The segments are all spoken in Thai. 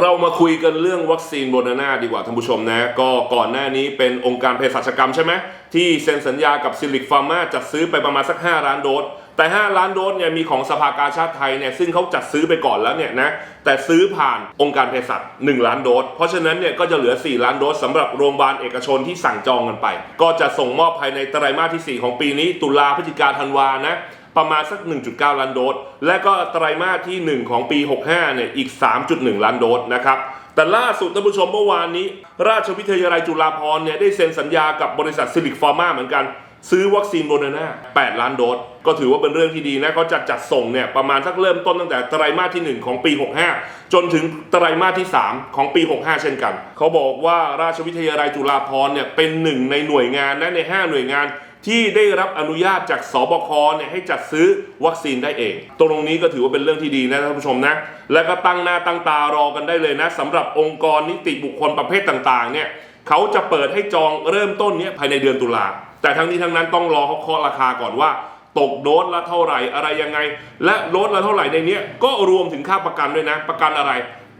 เรามาคุยกันเรื่องวัคซีนโมเดอร์นาดีกว่าท่านผู้ชมนะ ก็ก่อนหน้านี้เป็นองค์การเภสัชกรรมใช่ไหมที่เซ็นสัญญากับซิลิกฟาร์มาจัดซื้อไปประมาณสัก 5 ล้านโดส แต่ 5 ล้านโดสเนี่ยมีของสภากาชาติไทยเนี่ยซึ่งเขาจัดซื้อไปก่อนแล้วเนี่ยนะแต่ซื้อผ่านองค์การเภสัช1ล้านโดส เพราะฉะนั้นเนี่ยก็จะเหลือ 4 ล้านโดสสำหรับโรงพยาบาลเอกชนที่สั่งจองกันไป ก็จะส่งมอบภายในไตรมาสที่ 4 ของปีนี้ ตุลาพฤศจิกาธันวานะประมาณสัก 1.9 ล้านโดส และก็ไตรมาสที่ 1 ของปี 65 เนี่ยอีก 3.1 ล้านโดสนะครับแต่ล่าสุดท่านผู้ชมเมื่อวานนี้ ราชวิทยาลัยจุฬาภรณ์เนี่ยได้เซ็นสัญญากับบริษัทซิลิกฟาร์มาเหมือนกัน ซื้อวัคซีนโมเดอร์นา8ล้านโดส ก็ถือว่าเป็นเรื่องที่ดีนะเขาจะจัดส่งเนี่ยประมาณสักเริ่มต้นตั้งแต่ไตรมาสที่ 1 ของปี 65 จนถึงไตรมาสที่ 3 ของปี 65 เช่นกัน เขาบอกว่าราชวิทยาลัยจุฬาภรณ์เนี่ยเป็นหนึ่งในหน่วยงานนะใน 5 หน่วยงานที่ได้รับอนุญาตจากสบคเนี่ยให้จัดซื้อวัคซีนได้เอง ตรงนี้ก็ถือว่าเป็นเรื่องที่ดีนะท่านผู้ชมนะ และก็ตั้งหน้าตั้งตารอกันได้เลยนะสำหรับองค์กรนิติบุคคลประเภทต่างๆเนี่ยเขาจะเปิดให้จองเริ่มต้นเนี่ยภายในเดือนตุลา แต่ทั้งนี้ทั้งนั้นต้องรอเขาเคาะราคาก่อนว่า ตกโดสละเท่าไหร่อะไรยังไง และโดสละเท่าไหร่ในนี้ก็รวมถึงค่าประกันด้วยนะ ประกันอะไร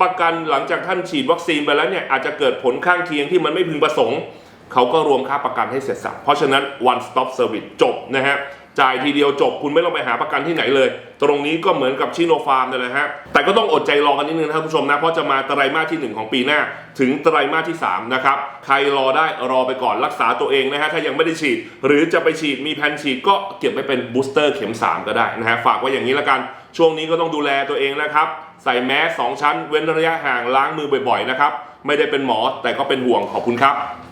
ประกันหลังจากท่านฉีดวัคซีนไปแล้วเนี่ยอาจจะเกิดผลข้างเคียงที่มันไม่พึงประสงค์เขาก็รวมค่าประกันให้เสร็จสับเพราะฉะนั้น one stop service จบนะฮะ จ่ายทีเดียวจบคุณไม่ต้องไปหาประกันที่ไหนเลย ตรงนี้ก็เหมือนกับชิโนฟาร์มนั่แหละฮะแต่ก็ต้องอดใจรอกันนิดนึงนะครับผู้ชมนะเพราะจะมาไตรมาสที่ 1 ของปีหน้า ถึงไตรมาสที่3นะครับใครรอได้รอไปก่อนรักษาตัวเองนะฮะถ้ายังไม่ได้ฉีด หรือจะไปฉีดมีแผนฉีดก็เก็บไว้เป็นบูสเตอร์เข็ม 3 ก็ได้นะฮะฝากไว้อย่างนี้ละกันช่วงนี้ก็ต้องดูแลตัวเองนะครับใส่แมสสองชั้น เว้นระยะห่างล้างมือบ่อยๆนะครับไม่ได้เป็นหมอแต่ก็เป็นห่วงขอบคุณครับ